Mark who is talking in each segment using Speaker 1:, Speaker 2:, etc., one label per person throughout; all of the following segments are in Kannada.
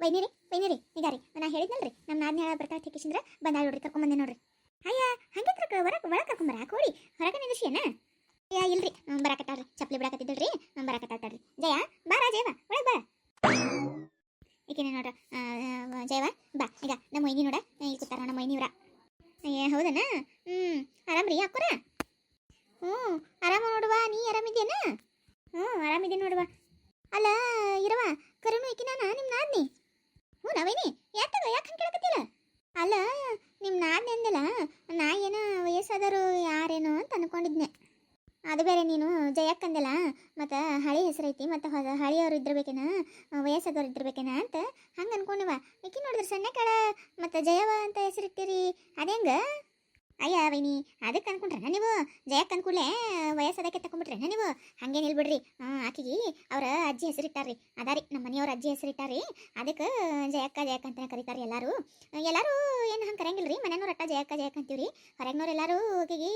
Speaker 1: ವೈನಿರಿ ವೈನಿರಿ ಈಗ ರೀ ನಾ ಹೇಳಿದ್ನಲ್ರಿ ನಮ್ಮ ನಾದ್ನ ಹೇಳ ಬರ್ತಾ ತಿಕ್ಕಿಸಿಂದ್ರ ಬಂದಾಳ ನೋಡ್ರಿ ಕರ್ಕೊಂಬಂದೆ ನೋಡ್ರಿ. ಅಯ್ಯ ಹಂಗೆ ಕರ್ಕ ಹೊರಗೆ ಒಳಗೆ ಕರ್ಕೊಂಬರ ಕೋಡಿ ಹೊರಗೆ ನಿಂದಿಸಿಯನ ಅಯ್ಯ, ಇಲ್ರಿ. ಬರಾಕತ್ತಾಳ್ರಿ. ಚಪ್ಪಲಿ ಬಿಡಾಕತ್ತಿದ್ದಳ್ರಿ ಬರಾಕತ್ತಾಳ್ರಿ ಜಯ ಬಾ ಜಯವ ಒಳಗೆ ಬಾ ಈಕೆನೆ ನೋಡ್ರ? ಜಯವ ಬಾ. ಈಗ ನಮ್ಮ ಮೈನಿ ನೋಡ. ಇಲ್ಲಿ ಕೂತಾರ ನಮ್ಮ ಮೊಯ್ನಿವ್ರ ಅಯ್ಯ, ಹೌದನ? ಹ್ಞೂ ಆರಾಮ್ರಿ, ಅಕ್ಕರ? ಹ್ಞೂ, ಆರಾಮ ನೋಡುವ, ನೀ ಆರಾಮಿದ್ಯೇನ ಹ್ಞೂ, ಆರಾಮಿದ್ದೀನಿ ನೋಡುವ. ಅಲ್ಲ ಇರವ ಕರುಣು ಈಕಿನಾನ ನಿಮ್ಮ ನಾದ್ನಿ? ಹ್ಞೂ, ನವೀನಿ. ಯಾಕದ ಯಾಕೆ ಹಂಗೆ ಕೇಳಕತ್ತಿಲ್ಲ ಅಲ್ಲ ನಿಮ್ಮ ಅಂದಲ್ಲ ನಾ ಏನೋ ವಯಸ್ಸಾದರು ಯಾರೇನೋ ಅಂತ ಅನ್ಕೊಂಡಿದ್ನೆ. ಅದು ಬೇರೆ ನೀನು ಜಯಕ್ಕಂದಲ್ಲ ಮತ್ತು ಹಳಿ ಹೆಸರೈತಿ, ಮತ್ತು ಹೊಸ ಹಳಿಯವ್ರು ಇದ್ದಿರ್ಬೇಕೇನ, ವಯಸ್ಸಾದವ್ರು ಇದ್ದಿರ್ಬೇಕೇನ ಅಂತ ಹಂಗೆ ಅನ್ಕೊಂಡಿವ. ಮಿಕ್ಕಿ ನೋಡಿದ್ರೆ ಸಣ್ಣ ಕಳ ಮತ್ತು ಜಯವ ಅಂತ ಹೆಸರಿಟ್ಟಿರಿ ಅದೇಂಗ ಅಯ್ಯ, ವೈನಿ, ಅದಕ್ಕೆ ಅನ್ಕೊಂಡ್ರೆ ನೀವು? ಜಯಕ್ಕೆ ಅನ್ಕೂಡ್ಲೆ ವಯಸ್ಸದಕ್ಕೆ ತಗೊಂಡ್ಬಿಟ್ರೆ ನೀವು? ಹಂಗೆ ನಿಲ್ಬಿಡ್ರಿ ಆಕಿಗೆ ಅವ್ರ ಅಜ್ಜಿ ಹೆಸರಿಟ್ಟಾರ್ರಿ. ಅದಾರಿ ನಮ್ಮ ಮನೆಯವ್ರ ಅಜ್ಜಿ ಹೆಸರಿಟ್ಟಾರ್ರಿ. ಅದಕ್ಕೆ ಜಯಕ್ಕ ಜಯಕ್ಕ ಅಂತ ಕರೀತಾರೆ ಎಲ್ಲರೂ. ಎಲ್ಲರೂ ಏನು ಹಂಗೆ ಕರೆಯಂಗಿಲ್ಲ ರೀ ಮನೆಯವ್ರ ಅಟ್ಟ ಜಯಕ್ಕ ಜಯಕ್ಕ ಅಂತೀವ್ರಿ. ಹೊರಗ್ನವ್ರು ಎಲ್ಲರೂ ಆಕಿಗೆ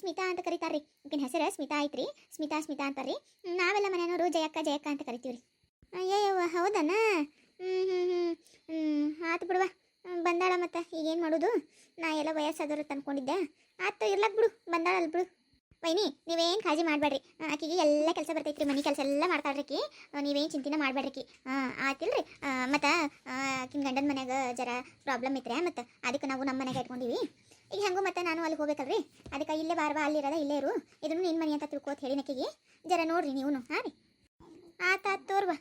Speaker 1: ಸ್ಮಿತಾ ಅಂತ ಕರೀತಾರ್ರಿ. ಈಗಿನ ಹೆಸರು ಸ್ಮಿತಾ ಐತ್ರಿ. ಸ್ಮಿತಾ ಸ್ಮಿತಾ ಅಂತಾರ್ರಿ. ನಾವೆಲ್ಲ ಮನೆಯವರು ಜಯಕ್ಕ ಜಯಕ್ಕ ಅಂತ ಕರಿತೀವ್ರಿ. ಅಯ್ಯಯ್ಯವ್ವ, ಹೌದನ? ಹ್ಞೂ ಹ್ಞೂ ಹ್ಞೂ ಹ್ಞೂ ಆತು ಬಿಡುವ. ಬಂದಾಳ ಮತ್ತೆ. ಈಗೇನು ಮಾಡೋದು? ನಾ ಎಲ್ಲ ವಯಸ್ಸಾದವ್ರು ತಂದ್ಕೊಂಡಿದ್ದೆ. ಆತು ಇರ್ಲಕ್ ಬಿಡು. ಬಂದಾಳಲ್ಲ ಬಿಡು. ವೈನಿ, ನೀವೇನು ಕಾಳಜಿ ಮಾಡಬೇಡ್ರಿ. ಆಕಿಗೆ ಎಲ್ಲ ಕೆಲಸ ಬರ್ತೈತ್ರಿ, ಮನೆ ಕೆಲಸ ಎಲ್ಲ ಮಾಡ್ತಾಳ್ರಿಕಿ. ನೀವೇನು ಚಿಂತೆನ ಮಾಡಬೇಡ್ರಿ ಹಾಂ ಆತಿಲ್ರಿ ಮತ್ತು ಆಕಿನ ಗಂಡನ ಮನ್ಯಾಗ ಜರ ಪ್ರಾಬ್ಲಮ್ ಇತ್ರ ಮತ್ತು? ಅದಕ್ಕೆ ನಾವು ನಮ್ಮ ಮನೆಗೆ ಇಟ್ಕೊಂಡಿವಿ. ಈಗ ಹೆಂಗು ಮತ್ತೆ ನಾನು ಅಲ್ಲಿ ಹೋಗ್ಬೇಕಲ್ರಿ? ಅದಕ್ಕೆ ಇಲ್ಲೇ ಬಾರ್ವಾ ಅಲ್ಲಿರೋದ ಇಲ್ಲೇ ಇರು. ಇದನ್ನು ನಿನ್ನ ಮನೆ ಅಂತ ತಿಳ್ಕೊತ ಹೇಳಿ ನಕ್ಕಿಗೆ ಜರ ನೋಡ್ರಿ ನೀವು ಹಾಂ ರೀ ಆತ್, ತೋರ್ವಾ.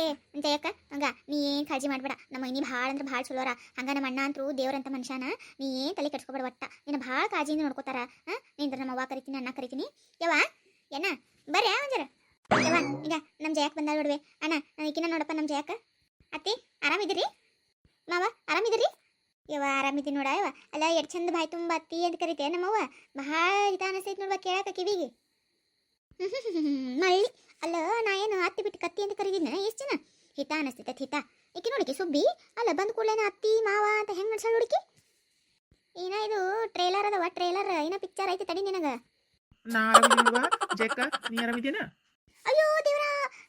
Speaker 1: ಏ ಜಯಕ್ಕ ಹಂಗ, ನೀ ಏನು ಕಾಳಜಿ ಮಾಡಬೇಡ. ನಮ್ಮ ಇನ್ನಿ ಭಾಳ ಅಂದ್ರೆ ಭಾಳ ಚಲೋರ ಹಂಗ ನಮ್ಮ ಅಣ್ಣ ಅಂತರೂ ದೇವ್ರಂತ ಮನುಷ್ಯನ ನೀ ಏನು ತಲೆ ಕೆಡ್ಸ್ಕೊಬೇಡ ಒಟ್ಟ. ನಿನ್ನ ಭಾಳ ಕಾಳಜಿಯಿಂದ ನೋಡ್ಕೋತಾರ. ಹಾಂ? ನಿಂದ್ರ ನಮ್ಮ ಅವ್ವ ಕರಿತೀನಿ, ಅಣ್ಣ ಕರಿತೀನಿ. ಯವ್ವ, ಏನ? ಬರ್ರಿ ಒಂಜರ. ಯವ್ವ, ಈಗ ನಮ್ಮ ಜಯಕ್ ಬಂದಾಗ ನೋಡುವೆ. ಅಣ್ಣ ಈಕಿನ ನೋಡಪ್ಪ ನಮ್ಮ ಜಯಕ್ಕ. ಅತ್ತಿ ಆರಾಮಿದ್ದೀರಿ ಮಾವ ಆರಾಮಿದ್ದೀರಿ ಯವ್ವ ಆರಾಮಿದ್ದೀನಿ ನೋಡ, ಯವ್ವ. ಅಲ್ಲ ಎಷ್ಟು ಚಂದ ಬಾಯ್ ತುಂಬ ಅತ್ತಿ ಅಂತ ಕರಿತೆ. ನಮ್ಮವ್ವ ಭಾಳ ಹಿತ ಅನಿಸ್ತೈತಿ ನೋಡ್ಬಾ ಕೇಳಕ ಕಿವಿಗೆ. ಮಳ್ಳಿ ಅಲ್ಲ ನಾ ಏನು ಅತ್ತಿ ಬಿಟ್ಟು ಕತ್ತಿ ಅಂತ ಕರೀದಿನ ಎಷ್ಟು ಜನ? ಹಿತ ಅನಿಸ್ತೈತೆ ಹಿತ. ಈಕಿ ನೋಡಿಕೆ ಸುಬ್ಬಿ. ಅಲ್ಲ ಬಂದ ಕೂಡಲೇನ ಅತ್ತಿ ಮಾವ ಅಂತ ಹೆಂಗ್ ನಡ್ಸಾಳ ಹುಡುಕಿ ಏನ ಇದು ಟ್ರೇಲರ್ ಅದಾವ ಟ್ರೇಲರ್ ಏನ ಪಿಕ್ಚರ್ ಐತಿ ತಡಿ ನಿನಗ.
Speaker 2: ನಾ ಆರಾಮಿದ್ದೀನವ್ವ ಜಯಕ್ಕ ನೀ ಆರಾಮಿದ್ಯೇನ?
Speaker 1: ಅಯ್ಯೋ ದೇವ್ರ.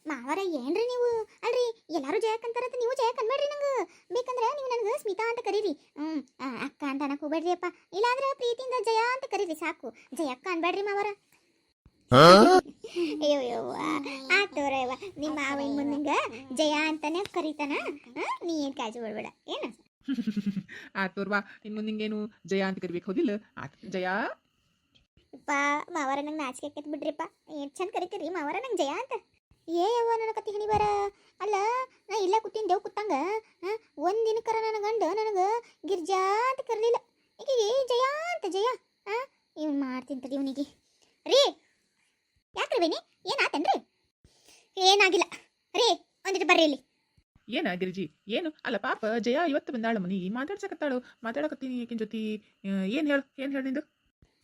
Speaker 1: ಮಾವರ ಏನ್ರಿ ನೀವು? ಅಲ್ರಿ ಎಲ್ಲಾರು ಜಯಕ್ ಅಂತಾರಂತ ನೀವು ಜಯಕ್ ಅನ್ಬೇಡ್ರಿ ನಂಗೆ. ಬೇಕಂದ್ರೆ ನೀವು ನನಗೆ ಸ್ಮಿತಾ ಅಂತ ಕರೀರಿ. ಹ್ಮ್ ಆ, ಅಕ್ಕ ಅಂತ ಅನ್ನಕ್ ಹೋಗ್ಬೇಡ್ರಿ ಅಪ್ಪ. ಇಲ್ಲಾಂದ್ರೆ ಪ್ರೀತಿಯಿಂದ ಜಯ ಅಂತ ಕರೀರಿ ಸಾಕು. ಜಯಕ್ಕ ಅನ್ಬೇಡ್ರಿ ಮಾವರ. ಅಯ್ಯೋ ಯವ್ವ ಆತೋರವ್ವ ನಿಮ್ಮ ಮಾವಿನ ಮುಂದಂಗ ಜಯ ಅಂತಾನೆ ಕರೀತಾನ? ನೀ ಏನ್ ಕಾಳಜಿ ಮಾಡ್ಬೇಡ. ಏನು?
Speaker 2: ಆತೋರ್ವಾ ಇನ್ ಮುಂದಿಂಗೇನು ಜಯ ಅಂತ ಕರಿಬೇಕು ಹೌದಿಲ್ಲ? ಆತ್ ಜಯ.
Speaker 1: ಅಪ್ಪ ಮಾವರ ನಂಗೆ ನಾಚಿಕೆ ಆಕೈತಿ ಬಿಡ್ರಿಪ್ಪ. ಏನು ಚಂದ ಕರಿತೀರಿ? ಮಾವರ ನಂಗೆ ಜಯ ಅಂತ. ಏ ಯವ್ವ ನನ್ನ ಕತಿ ಹಣಿ ಬರ. ಅಲ್ಲ ನಾ ಇಲ್ಲ ಕೂತೀನಿ ದೇವ್ ಕೂತಂಗ. ಒಂದಿನ ಕರ ನನ್ನ ಗಂಡ ನನಗೆ ಗಿರ್ಜಾ ಅಂತ ಕರಲಿಲ್ಲ. ಈಗ ಜಯ ಅಂತ ಜಯ. ಆ ಇವ್ನು ಮಾಡ್ತೀನಿ ತಡಿ ಇವನಿಗೆ. ರೀ ಯಾಕ್ರಿ ಬೇನಿ ಏನಾತನ್ರಿ ಏನಾಗಿಲ್ಲ. ರೀ ಒಂದಿಟ್ಟು ಬರ್ರಿ ಇಲ್ಲಿ.
Speaker 2: ಏನ ಗಿರಿಜಿ ಏನು? ಅಲ್ಲ ಪಾಪ ಜಯ ಇವತ್ತು ಬಂದಾಳ ಮನಿ. ಮಾತಾಡ್ಸಕತ್ತಾಳು. ಮಾತಾಡಕತ್ತೀನಿ ಈಕಿನ ಜೊತೆ. ಏನು ಹೇಳು? ಏನು ಹೇಳು ನಿಂದು?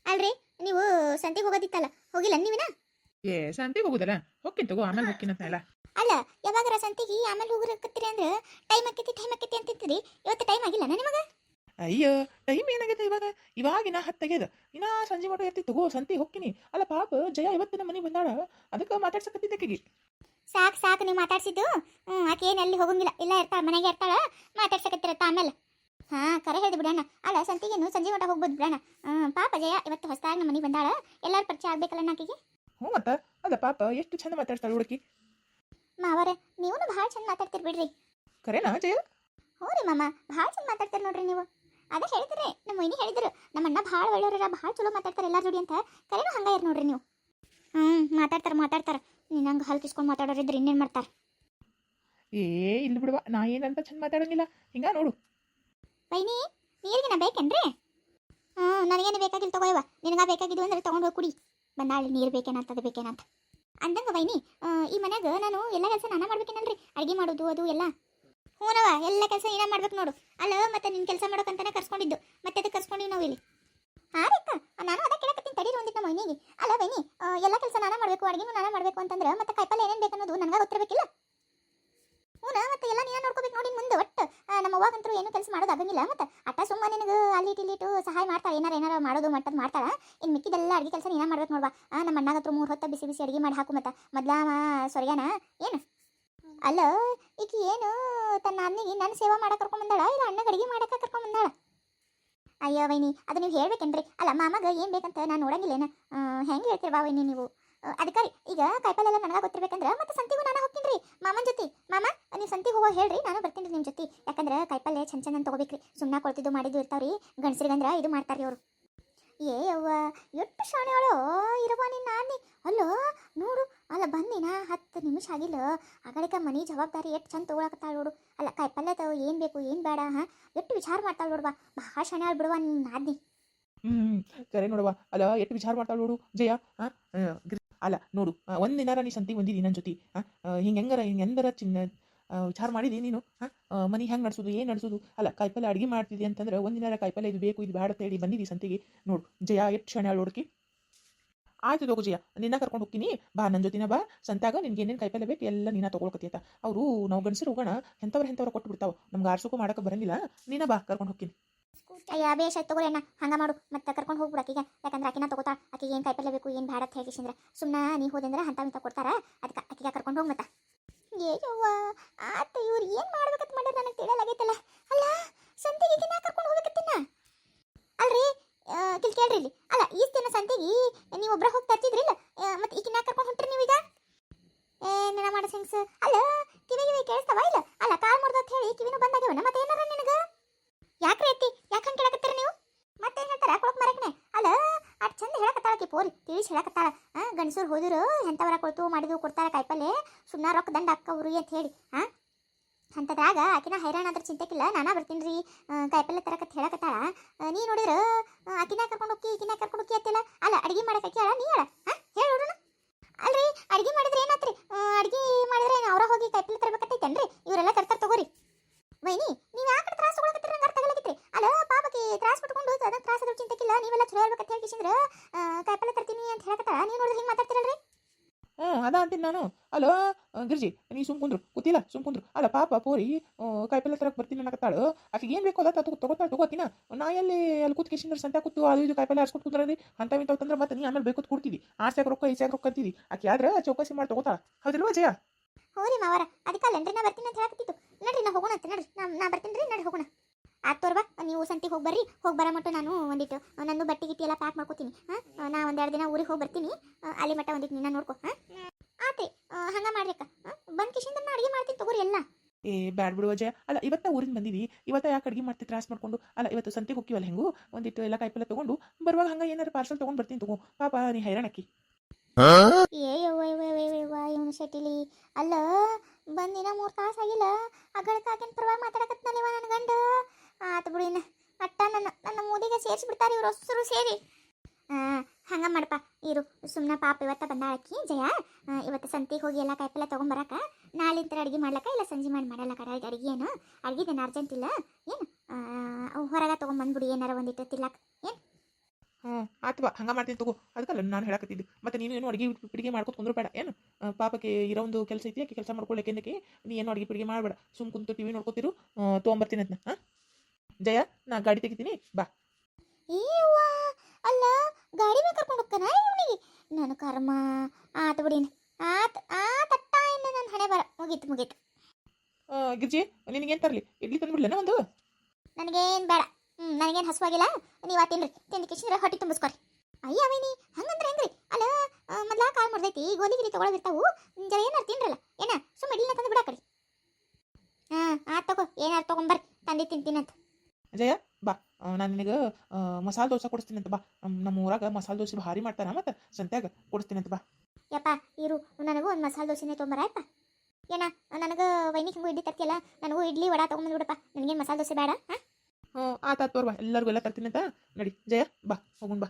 Speaker 1: ಅಲ್ರಿ ನೀವು ಸಂತೆಗೆ ಹೋಗೋದಿತ್ತಲ್ಲ? ಹೋಗಿಲ್ಲ ನೀವಿನ?
Speaker 2: ಏ ಸಂತೆಗೆ ಹೋಗುದಲ್ಲ? ಹೊಕ್ಕಿನ್ ತಗೋ ಆಮೇಲೆ ಹೋಗ್ಕಿನ ಎಲ್ಲ
Speaker 1: ಅಲ್ಲ ಯಾವಾಗರ ಸಂತೆಗೆ ಆಮೇಲೆ ಹೋಗಿರಕತ್ತೀರಿ ಅಂದ್ರೆ ಟೈಮ್ ಆಕೈತಿ ಟೈಮ್ ಆಕೈತಿ ಅಂತಿರ್ತೀರಿ ಇವತ್ತು ಟೈಮ್ ಆಗಿಲ್ಲ ನಿಮಗೆ?
Speaker 2: ಅಯ್ಯೋ ಟೈಮ್ ಏನಾಗೈತೆ ಇವಾಗ ಇವಾಗಿನ ಹತ್ತಾಗ್ಯದ ಇನ್ನ ಸಂಜೆ ಮಟ್ಟ ಇರ್ತಿ ತಗೋ ಸಂತಿ ಹೋಗ್ತೀನಿ ಅಲ್ಲ ಪಾಪ ಜಯ ಇವತ್ತಿನ ಮನೆ ಬಂದಾಳ ಅದಕ್ಕೆ ಮಾತಾಡ್ಸಕತ್ತಿದ್ದೆ ಆಕಿಗೆ
Speaker 1: ಸಾಕು ಸಾಕು ನೀವು ಮಾತಾಡ್ಸಿದ್ದು. ಹ್ಞೂ ಆಕೆ ಏನು ಅಲ್ಲಿ ಹೋಗಂಗಿಲ್ಲ ಇಲ್ಲ ಇರ್ತಾಳೆ ಮನೆಗೆ ಇರ್ತಾಳ ಮಾತಾಡ್ಸಕತ್ತಿರತ್ತ ಆಮೇಲೆ. ಹಾಂ ಕರೆ ಹೇಳಿದ್ ಬಿಡಣ್ಣ. ಅಲ್ಲ ಸಂತಿಗೇನು ಸಂಜೆ ಮಟ್ಟ ಹೋಗ್ಬೋದು ಬಿಡೋಣ ಹ್ಞೂ ಪಾಪ ಜಯ ಇವತ್ತು ಹೊಸದಾಗಿ ನಮ್ಮ ಮನೆಗೆ ಬಂದಾಳ ಎಲ್ಲರೂ ಪರಿಚಯ ಆಗ್ಬೇಕಲ್ಲ ನಾಕಿಗೆ
Speaker 2: ಹ್ಞೂ ಮತ್ತ ಅಲ್ಲ ಪಾಪ ಎಷ್ಟು ಚಂದ ಮಾತಾಡ್ತಾಳೆ ಹುಡುಕಿ.
Speaker 1: ಮಾವರೆ ನೀವು ಭಾಳ ಚಂದ ಮಾತಾಡ್ತೀರಿ ಬಿಡ್ರಿ.
Speaker 2: ಕರೆನಾ ಜಯ?
Speaker 1: ಹ್ಞೂ ರೀ ಮಾಮ ಭಾಳ ಚಂದ ಮಾತಾಡ್ತೀರಿ ನೋಡ್ರಿ ನೀವು. ಅದೇ ಹೇಳಿದ್ರೆ ನಮ್ಮ ಮೈನಿ ಹೇಳಿದ್ರು. ನಮ್ಮ ಅಣ್ಣ ಭಾಳ ಒಳ್ಳೆಯವ್ರ ಭಾಳ ಚಲೋ ಮಾತಾಡ್ತಾರೆ ಎಲ್ಲರ ಜೋಡಿ ಅಂತ. ಕರೆನೂ ಹಂಗ ಇರ್ ನೋಡ್ರಿ ನೀವು. ಹ್ಞೂ ಮಾತಾಡ್ತಾರೆ ಮಾತಾಡ್ತಾರೆ. ನೀನು ಹಂಗೆ ಹಲ್ ಕಿಸ್ಕೊಂಡು ಮಾತಾಡೋರಿದ್ರೆ ಇನ್ನೇನು ಮಾಡ್ತಾರೆ?
Speaker 2: ಏ ಇಲ್ಲಿ ಬಿಡುವ ನಾ ಏನಂತ ಚಂದ ಮಾತಾಡೋಂಗಿಲ್ಲ. ಹಿಂಗ ನೋಡು.
Speaker 1: ವೈನಿ ನೀರಿಗಿನ ಬೇಕೇನ್ರಿ? ಹ್ಞೂ ನನಗೇನು ಬೇಕಾಗಿಲ್ಲ ತಗೋಯವ ನಿನಗ ಬೇಕಾಗಿದ್ದು ಅಂದ್ರೆ ತೊಗೊಂಡು ಹೋಗಿ ಕುಡಿ. ಬಂದಾಳಿ ನೀರು ಬೇಕೇನಂತ ಅದು ಬೇಕೇನಂತ. ಅಂದಂಗ ವೈನಿ ಈ ಮನ್ಯಾಗ ನಾನು ಎಲ್ಲ ಕೆಲಸ ನಾನು ಮಾಡ್ಬೇಕೇನಲ್ರಿ? ಅಡುಗೆ ಮಾಡೋದು ಅದು ಎಲ್ಲ? ಹ್ಞೂನವ ಎಲ್ಲ ಕೆಲಸ ನೀನ ಮಾಡ್ಬೇಕು ನೋಡು. ಅಲ್ಲ, ಮತ್ತೆ ನಿನ್ನ ಕೆಲಸ ಮಾಡೋಕಂತಾನೆ ಕರ್ಸ್ಕೊಂಡಿದ್ದು. ಮತ್ತೆ ಅದಕ್ಕೆ ಕರ್ಸ್ಕೊಂಡಿವಿ ನಾವು ಇಲ್ಲಿ? ಹಾಂ ರೀ ನಾನು ಅದಕ್ಕೆ ಕೇಳಕತ್ತೀನಿ ತಡೀರಿ ಒಂದಿಟ್ಟು ನಮ್ಮ ಮನೆಗೆ. ಅಲ್ಲ ವೈನಿ ಎಲ್ಲ ಕೆಲಸ ನಾನು ಮಾಡಬೇಕು, ಅಡುಗೆನೂ ನಾನು ಮಾಡಬೇಕು ಅಂತಂದ್ರೆ ಮತ್ತೆ ಕಾಯಿಪಲ್ಲೆ ಏನೇನು ಬೇಕನ್ನೋದು ನನಗೆ ಗೊತ್ತಿರಬೇಕಿಲ್ಲ? ಹ್ಞೂ ಮತ್ತೆ ಎಲ್ಲ ನೀನು ನೋಡ್ಕೋಬೇಕು ನೋಡಿ ಮುಂದೆ ಒಟ್ಟು. ನಮ್ಮ ಅವ್ವಾಗಂತೂ ಏನು ಕೆಲಸ ಮಾಡೋದು ಆಗಂಗಿಲ್ಲ. ಮತ್ತೆ ಅಟ್ಟ ಸುಮ್ಮ ನಿನಗೆ ಅಲ್ಲಿ ಇಲ್ಲಿಟ್ಟು ಸಹಾಯ ಮಾಡ್ತಾಳೆ, ಏನಾರ ಏನಾರ ಮಾಡೋದು ಮಟ್ಟದ ಮಾಡ್ತಾಳ. ಇನ್ನು ಮಿಕ್ಕಿದೆಲ್ಲ ಅಡುಗೆ ಕೆಲಸ ನೀನು ಮಾಡ್ಬೇಕು ನೋಡ್ವಾ. ನಮ್ಮ ಅಣ್ಣಗತ್ರ ಮೂರು ಹೊತ್ತ ಬಿಸಿ ಬಿಸಿ ಅಡಿಗೆ ಮಾಡಿ ಹಾಕು ಮತ್ತೆ. ಮೊದ್ಲ ಸೊರ್ಗ್ಯಾನ ಏನು? ಅಲ್ಲ ಈಗ ಏನು ತನ್ನ ಅಣ್ಣಿಗೆ ನನ್ನ ಸೇವಾ ಮಾಡಕ್ಕೆ ಕರ್ಕೊಂಡ್ ಬಂದಾಳ ಇಲ್ಲ ಅಣ್ಣಗೆ ಅಡಿಗೆ ಮಾಡಕ್ಕೆ ಕರ್ಕೊಂಡ್ ಬಂದಾಳ? ಅಯ್ಯೋ ವೈನಿ, ಅದು ನೀವು ಹೇಳ್ಬೇಕೇನ್ರಿ? ಅಲ್ಲ, ಮಾಮಗ ಏನು ಬೇಕಂತ ನಾನು ನೋಡಂಗಿಲ್ಲೇನ? ಹೆಂಗೆ ಹೇಳ್ತಿರ ವೈನಿ ನೀವು? ಅದಕ್ಕೆ ಈಗ ಕಾಯಿಪಲ್ಲೆಲ್ಲ ನನಗೆ ಗೊತ್ತಿರ್ಬೇಕಂದ್ರೆ ಮತ್ತೆ ಸಂತಿಗೂ ನಾನು ಹೋಗ್ತೀನಿ ಮಾಮನ ಜೊತೆ. ಮಾಮ, ನೀವು ಸಂತಿಗೆ ಹೋಗೋ ಹೇಳ್ರಿ, ನಾನು ಬರ್ತೀನಿ ನಿಮ್ಮ ಜೊತೆ. ಯಾಕಂದ್ರೆ ಕಾಯಿಪಲ್ಲೆ ಚಂದ ಚಂದ ತಗೋಬೇಕ್ರಿ. ಸುಮ್ಮನೆ ಕೊಡ್ತಿದ್ದು ಮಾಡಿದ್ದು ಇರ್ತಾವ್ರಿ, ಗಂಡಸ್ರಿಗಂದ್ರೆ ಇದು ಮಾಡ್ತಾರ್ರಿ ಅವರು. ಏ ಅವ್ವ, ಎಷ್ಟು ಅವಳು ಇರುವ ನಿನ್ನ ನಾನಿ ಅಲ್ಲೋ, ನೋಡು ಅಲ್ಲ ಬಂದಿನ ಹತ್ತು ನಿಮಿಷ ಆಗಿಲ್ಲ. ಆಗಳಿಕ ಮನಿ ಜವಾಬ್ದಾರಿ ಎಷ್ಟು ಚಂದ ತೊಗೊಳಕತ್ತಾಳ ನೋಡು. ಅಲ್ಲ ಕಾಯಿ ಪಲ್ಲೆ ತಗೋ, ಏನು ಬೇಕು, ಏನು ಬೇಡ, ಹಾಂ? ಎಷ್ಟು ವಿಚಾರ ಮಾಡ್ತಾಳ ನೋಡುವ ಭಾಳ ಶಣೆ ಬಿಡುವ ನಿನ್ನ ನಾದ್ನಿ.
Speaker 2: ಹ್ಮ್ ಕರೆ ನೋಡುವ ಅಲ್ಲ, ಎಷ್ಟು ವಿಚಾರ ಮಾಡ್ತಾಳ ನೋಡು, ಜಯ, ಹಾ? ಅಲ್ಲ, ನೋಡು ಒಂದು ದಿನಾರ ನೀ ಸಂತಿಗೆ ಬಂದಿದಿ ನನ್ನ ಜೊತೆ, ಹಾಂ? ಹಿಂಗೆ ಹೆಂಗಾರ, ಹಿಂಗೆ ಎಂದರ ಚಿನ್ನ ವಿಚಾರ ಮಾಡಿದಿ ನೀನು, ಹಾಂ? ಮನಿ ಹೆಂಗೆ ನಡೆಸೋದು, ಏನು ನಡೆಸೋದು? ಅಲ್ಲ, ಕಾಯಿಪಲ್ಲೆ ಅಡುಗೆ ಮಾಡ್ತಿದ್ದಿ ಅಂತಂದ್ರೆ ಒಂದಿನಾರ ಕಾಯಿಪಲ್ಲೆ ಇದು ಬೇಕು, ಇದು ಬೇಡ ಹೇಳಿ ಬಂದಿದಿ ಸಂತಿಗೆ. ನೋಡು, ಜಯ, ಎಷ್ಟು ಕ್ಷಣ ನೋಡ್ಕಿ. ಆಯ್ತು ತಗೋ ಜಯ ನಿನ್ನ ಕರ್ಕೊಂಡು ಹೋಗ್ತೀನಿ. ಬಾ ನನ್ನ ಜೊತಿನ ಬಾ. ಸಂತಾಗ ನಿನ್ಗೆ ಏನೇನು ಕಾಯಿಪಲ್ಲೆ ಬೇಕು ಎಲ್ಲ ನೀನ ತೊಗೊಳಕತ್ತಿಯತ್ತ ಅವರು ನಾವು ಗಂಡಸರು ಹೋಗೋಣ ಎಂಥವ್ರು ಎಂಥವ್ರು ಕೊಟ್ಟು ಬಿಡ್ತಾವ ನಮ್ಗೆ ಆರ್ಸೋಕು ಮಾಡೋಕೆ ಬರಂಗಿಲ್ಲ. ನೀನ ಬಾ, ಕರ್ಕೊಂಡು ಹೋಗ್ತೀನಿ.
Speaker 1: ಅಯ್ಯ, ಬೇಷ್ ಆಯ್ತು ತಗೋರಿ ಅಣ್ಣ. ಹಂಗ ಮಾಡು. ಮತ್ತೆ ಕರ್ಕೊಂಡು ಹೋಗ್ಬಿಡು ಆಕಿಗೆ. ಯಾಕಂದ್ರೆ ಆಕಿನ ತಗೋತಾ ಆಕಿಗೆ ಏನು ಕಾಯಿಪಲ್ಲೆ ಬೇಕು, ಏನು ಬೇಡ ಅಂತ ಹೇಳಿಸಿದ್ರೆ ಸುಮ್ಮನೆ ನೀ ಹೋದಂದ್ರೆ ಅಂತ ಇಂತ ಕೊಡ್ತಾರ. ಅದಕ್ಕೆ ಆಕಿಗೆ ಕರ್ಕೊಂಡು ಹೋಗ್ ಮತ್ತ. ಏಯವ್ವ ಆತ ಇವ್ರು ಏನು ಮಾಡ್ಬೇಕಂತ ಮಾಡ್ಯಾರ ನನಗೆ ತಿಳಿಯಲಾಗೈತಲ್ಲ. ಅಲ್ಲ, ಸಂತೆಗೆ ಕರ್ಕೊಂಡು ಹೋಗ್ಬೇಕತ್ತಿನ ಅಲ್ರಿ ಕಿಲ್ ಕೇಳ್ರಿ ಇಲ್ಲಿ. ಅಲ್ಲ ದಿನ ಸಂತಿಗೆ ನೀವು ಒಬ್ರ ಹೋಗಿ ತರ್ತಿದ್ರಿಲ್ಲ? ಮತ್ತೆ ಈಗಿನ ಕರ್ಕೊಂಡು ಹೊಂಟ್ರಿ ನೀವೀಗ? ಏನ ಮಾಡ ಸಿಂಗ್ಸ್ ಅಲ್ಲ ಕಿವಿ ಕಿವಿ ಕೇಳಿಸ್ತಾವ ಇಲ್ಲ? ಅಲ್ಲ, ಕಾಲ್ ಮುರ್ದತ್ ಹೇಳಿ ಕಿವಿನೂ ಬಂದಾಗ್ಯವನ ಮತ್ತೆ ಏನಾರ ನಿನಗ? ಯಾಕ್ರಿ ಯಾಕೆ ಹಂಗೆ ಕೇಳಕತ್ತೀರ ನೀವು? ಮತ್ತೆ ಹೇಳ್ತಾರ? ಕೊಳಕ್ ಮರಕ್ನೆ. ಅಲ್ಲ ಅಟ್ ಚಂದ ಹೇಳಕತ್ತಾಳಕಿ ಪೋರಿ. ತಿಳಿಸಿ ಹೇಳಕತ್ತಾಳ. ಗಂಡಸರು ಹೋದರು ಎಂತವರ ಕೊಳ್ತು ಮಾಡಿದು ಕೊಡ್ತಾರ ಕಾಯಿಪಲ್ಲೆ. ಸುಮ್ಮನೆ ರೊಕ್ಕ ದಂಡ ಅಕ್ಕವ್ರಿ ಅಂತ ಹೇಳಿ. ಆ ಅಂತದಾಗ ಆಕಿನ ಹೈರಾಣ ಅದ್ರ ಚಿಂತೆಕಿಲ್ಲ. ನಾನಾ ಬರ್ತೀನಿ ರೀ ಕಾಯಿಪಲ್ಲೆ ತರಕತ್ ಹೇಳಕತ್ತಾಳ. ನೀ ನೋಡಿದ್ರ ಆಕಿನ ಕರ್ಕೊಂಡು ಹೋಗಿ ಈಕಿನ ಕರ್ಕೊಂಡು ಹೋಗಿ ಅತ್ತಿಲ್ಲ ಅಲ್ಲ, ಅಡಿಗೆ ಮಾಡಕ್ಕೆ ಹೇಳ, ನೀ ಹೇಳ. ಹೇಳಿ ನೋಡೋಣ. ಅಲ್ರಿ, ಅಡಿಗೆ ಮಾಡಿದ್ರೆ ಏನಾತ್ರಿ? ಅಡಿಗೆ ಮಾಡಿದ್ರೆ ಅವ್ರ ಹೋಗಿ ಕಾಯಿಪಲ್ಲೆ ತರಬೇಕತ್ತೈತೇನ್ರಿ? ಇವರೆಲ್ಲ ತರ್ತಾರ ತಗೋರಿ. ವೈನಿ, ನೀವು ಯಾಕೆ ತ್ರಾಸ ತಗೊಳಕತ್ತೀರಿ ನಂಗೆ ಅರ್ಥ ಅಲ್ಲ ಪಾಪಕ್ಕೆ ತ್ರಾಸ ಕೊಟ್ಕೊಂಡು ಅದಕ್ಕೆ ತ್ರಾಸ ಅದ್ರ ಚಿಂತೆಕಿಲ್ಲ. ನೀವೆಲ್ಲ ಚಲೋ ಹೇಳ್ಬೇಕಂತ ಹೇಳಿ ಕಿಶಂದ್ರ ಕಾಯಿಪಲ್ಲೆ ತರ್ತೀನಿ ಅಂತ ಹೇಳಕತ್ತಾಳ. ನೀವು ನೋಡಿದ್ರೆ ಹಿಂಗೆ ಮಾತಾಡ್ತಿರಲ್ರಿ?
Speaker 2: ಓ ಅದ ಅಂತೀನಿ ನಾನು. ಅಲೋ ಗಿರ್ಜಿ, ನೀ ಸುಮ್ ಕುಂದ್ರು, ಕೂತಿಲ್ಲ, ಸುಮ್ ಕುಂದ್ರು. ಅಲ್ಲ, ಪಾಪ, ಪೋರಿ ಕಾಯಿಪಲ್ಲೆ ತರಕ್ ಬರ್ತೀನಿ ಅನ್ನಕತ್ತಾಳು. ಆಕೆಗೆ ಏನು ಬೇಕೋ ಅದ, ತಗೋ, ತಗೋತಾಳ ತಗೋತಿನ ನಾ ಎಲ್ಲಿ, ಅಲ್ಲಿ ಕೂತ್ ಕಿಶಿಂದ್ರ ಸಂತೆ ಕೂತು ಅದು ಇದು ಕಾಯಿಪಲ್ಲೆ ಆರ್ಸ್ಕೊತ್ ಕುಂದ್ರದಿ ಅಂತ ಇಂಥವು ತಂದ್ರೆ ಮತ್ತೆ ನೀ ಆಮೇಲೆ ಬೇಕು ಕೊಡ್ತಿದಿ. ಆಸೆಗೆ ರೊಕ್ಕ ಈಸ್ಯಾಕ ರೊಕ್ಕ ಅಂತೀವಿ ಆಕೆ ಆದ್ರೆ ಚೌಕಾಸಿ ಮಾಡಿ, ತಗೋತಾಳ. ಹೌದಿಲ್ವಾ ಜಯ
Speaker 1: ಹ್ಞೂ ರೀ ಮಾವರ. ಅದಕ್ಕಲ್ಲೇನ್ರಿ ನಾ ಬರ್ತೀನಿ ಅಂತ ಹೇಳಕತ್ತಿತ್ತು ನಡ್ರಿ, ನಾ ಹೋಗೋಣ ಅಂತ, ನಡ್ರಿ. ನಾ ನಾ ಬರ್ತೀನಿ ರೀ, ನಡ್ರಿ ಹೋಗೋಣ. ಆತ್ ತೋರ್ಬಾ ನೀವು ಸಂತಿಗೆ ಹೋಗಿ ಬರ್ರಿ. ಹೋಗಿ ಬರೋ ಮಟ್ಟ ನಾನು ಒಂದಿಟ್ಟು ನಂದು ಬಟ್ಟೆ, ಗಿಟ್ಟಿ ಎಲ್ಲ ಪ್ಯಾಕ್ ಮಾಡ್ಕೋತೀನಿ. ಹಾಂ ನಾ ಒಂದೆರಡು ದಿನ ಊರಿಗೆ ಹೋಗಿ ಬರ್ತೀನಿ. ಅಲ್ಲಿ ಮಟ್ಟ ಒಂದಿಟ್ಟು ನಿನ್ನ ನೋಡ್ಕೊ ಹಾಂ ಹಂಗ ಮಾಡ್ರಿ ಅಕ್ಕ ಬಂದ್ ಕಿಶಿಂದ ಅಡಿಗೆ ಮಾಡ್ತೀನಿ ತಗೋರಿ ಎಲ್ಲ.
Speaker 2: ಏ ಬ್ಯಾಡ್ ಬಿಡುವ ಜಯ ಅಲ್ಲ ಇವತ್ತ ಊರಿಂದ ಬಂದಿವಿ. ಇವತ್ತ ಯಾಕೆ ಅಡ್ಗೆ ಮಾಡ್ತಿ ತ್ರಾಸ್ ಮಾಡ್ಕೊಂಡು? ಅಲ್ಲ ಇವತ್ತು ಸಂತೆಗೆ ಹೋಗಿವಲ್ಲ ಹೆಂಗು? ಒಂದಿಟ್ಟು ಎಲ್ಲ ಕಾಯಿಪಲ್ಲೆ ತಗೊಂಡು ಬರುವಾಗ ಹಂಗ ಏನಾರ ಪಾರ್ಸಲ್ ತಗೊಂಡ್ ಬರ್ತೀನಿ ತಗೋ. ಪಾಪ ನೀ ಹೈರಾಣಕ್ಕಿ
Speaker 1: ಏ ಇವನು ಶೆಟ್ಟಿಲಿ. ಅಲ್ಲ ಬಂದಿನ ಮೂರು ತಾಸ ಆಗಿಲ್ಲ. ಅಗಳಕ್ಕಾಗಿನ ಪರವಾಗಿ ಮಾತಾಡಕತ್ನಲ್ಲಿವ ನನ್ನ ಗಂಡ? ಆತ ಬಿಡಿನ ಅಟ್ಟ ನನ್ನ ನನ್ನ ಮೂದಿಗೆ ಸೇರ್ಸಿ ಬಿಡ್ತಾರ ಇವ್ರು ಹೊಸರು ಸೇರಿ. ಹಂಗ ಮಾಡಪ್ಪ. ಇರು ಸುಮ್ಮನೆ ಪಾಪ ಇವತ್ತ ಬಂದಾಳಕ್ಕಿ ಜಯ. ಆ, ಇವತ್ತು ಸಂತಿಗೆ ಹೋಗಿ ಎಲ್ಲ ಕಾಯಿಪಲ್ಲೆ ತೊಗೊಂಬರಕ. ನಾಳಿಂತರ ಅಡುಗೆ ಮಾಡ್ಲಕ್ಕ ಇಲ್ಲ ಸಂಜೆ ಮಾಡಿ ಮಾಡಲ್ಲ ಕಡ ಅಡುಗೆ ಏನು? ಅಡುಗೆದೇನು ಅರ್ಜೆಂಟ್ ಇಲ್ಲ? ಏನು? ಹೊರಗೆ ತೊಗೊಂಬಂದ್ಬಿಡಿ ಏನಾರ ಒಂದಿಟ್ಟು ತಿಲ್ಲಕ್ ಏನು?
Speaker 2: ಹ್ಞೂ ಆತ್ವಾ ಹಂಗೆ ಮಾಡ್ತೀನಿ ತಗೋ. ಅದಕ್ಕಲ್ಲ ನಾನು ಹೇಳಕತ್ತಿದ್ದು. ಮತ್ತೆ ನೀನು ಏನು ಅಡುಗೆ ಪಿಡಿಗೆ ಮಾಡ್ಕೊತ ಕುಂದ್ರು ಬೇಡ. ಏನು? ಪಾಪಕ್ಕೆ ಇರೋ ಒಂದು ಕೆಲಸ ಐತಿ ಆಕೆ ಕೆಲಸ ಮಾಡ್ಕೊಳ್ಳಕ್ಕೆ ನೀ ಏನು ಅಡುಗೆ ಪಿಡಿಗೆ ಮಾಡಬೇಡ. ಸುಮ್ ಕುಂತು ಟಿವಿ ನೋಡ್ಕೊತಿರು. ತೊಗೊಂಬರ್ತೀನಿ ಅದನ್ನ ಹಾಂ? ಜಯ ನಾ ಗಾಡಿ ತೆಗಿತೀನಿ. ಬಾ.
Speaker 1: ಅಲ್ಲ ಗಾಡಿ ಮೇಲೆ ಕರ್ಕೊಂಡು ಹೋಗ್ತಾನ ಇವನಿಗೆ? ನನ್ನ ಕರ್ಮ ಆತ ಬಿಡಿನ ಆತ ಆ ತಟ್ಟ ಇನ್ನು ನನ್ನ ಹಣೆ ಬರ ಮುಗೀತು ಮುಗೀತು.
Speaker 2: ಗಿರ್ಜಿ ನಿನಗೇನು ತರಲಿ? ಇಡ್ಲಿ ತಂದ್ಬಿಡ್ಲೇನ ಒಂದು?
Speaker 1: ನನಗೇನು ಬೇಡ. ಹ್ಞೂ ನನಗೇನು ಹಸುವಾಗಿಲ್ಲ ನೀವು ತಿನ್ರಿ. ತಿಂದು ಕಿಶಿಂದ್ರೆ ಹೊಟ್ಟೆ ತುಂಬಿಸ್ಕೊರಿ ಅಯ್ಯ ಅವೇನಿ ಹಂಗಂದ್ರೆ ಹೆಂಗ್ರಿ? ಅಲ್ಲ ಮೊದಲ ಕಾಲ್ ಮಾಡ್ದೈತಿ ಗೋಲಿ ಗಿರಿ ತಗೊಳೋದಿರ್ತಾವು ಜರ ಏನಾರು ತಿನ್ರಲ್ಲ? ಏನ ಸುಮ್ಮ ಇಡ್ಲಿನ ತಂದು ಬಿಡ ಕಡಿ ಹಾಂ ಆತ ತಗೋ ಏನಾರು ತಗೊಂಬರ್ರಿ. ತಂದೆ ತಿಂತೀನಂತ
Speaker 2: ಜಯ ಬಾ ನಾನು ನಿನಗೆ ಮಸಾಲೆ ದೋಸೆ ಕೊಡಿಸ್ತೀನಿ ಅಂತ ಬಾ. ನಮ್ಮ ಊರಾಗ ಮಸಾಲೆ ದೋಸೆ ಭಾರಿ ಮಾಡ್ತಾರ ಮತ್ತೆ ಸಂತ್ಯಾಗ ಕೊಡಿಸ್ತೀನಿ ಅಂತ ಬಾ.
Speaker 1: ಯಪ್ಪ ಇರು ನನಗೂ ಒಂದು ಮಸಾಲೆ ದೋಸೆನೇ ತೊಗೊಂಬರಾಯಪ್ಪ ಏನ ನನಗೆ ವೈನಿ ಹಿಂಗೂ ಇಡ್ಲಿ ತರ್ತಿಯಲ್ಲ ನನಗೂ ಇಡ್ಲಿ ವಡ ತೊಗೊಂಬಂದ್ಬಿಡಪ್ಪ ನನಗೇನು ಮಸಾಲೆ ದೋಸೆ ಬೇಡ ಹಾಂ
Speaker 2: ಆತ ತೋರ್ಬಾ ಎಲ್ಲರಿಗೂ ಎಲ್ಲ ತರ್ತೀನಿ ಅಂತ ನಡಿ ಜಯ ಬಾ ಹೋಗೋಣ ಬಾ.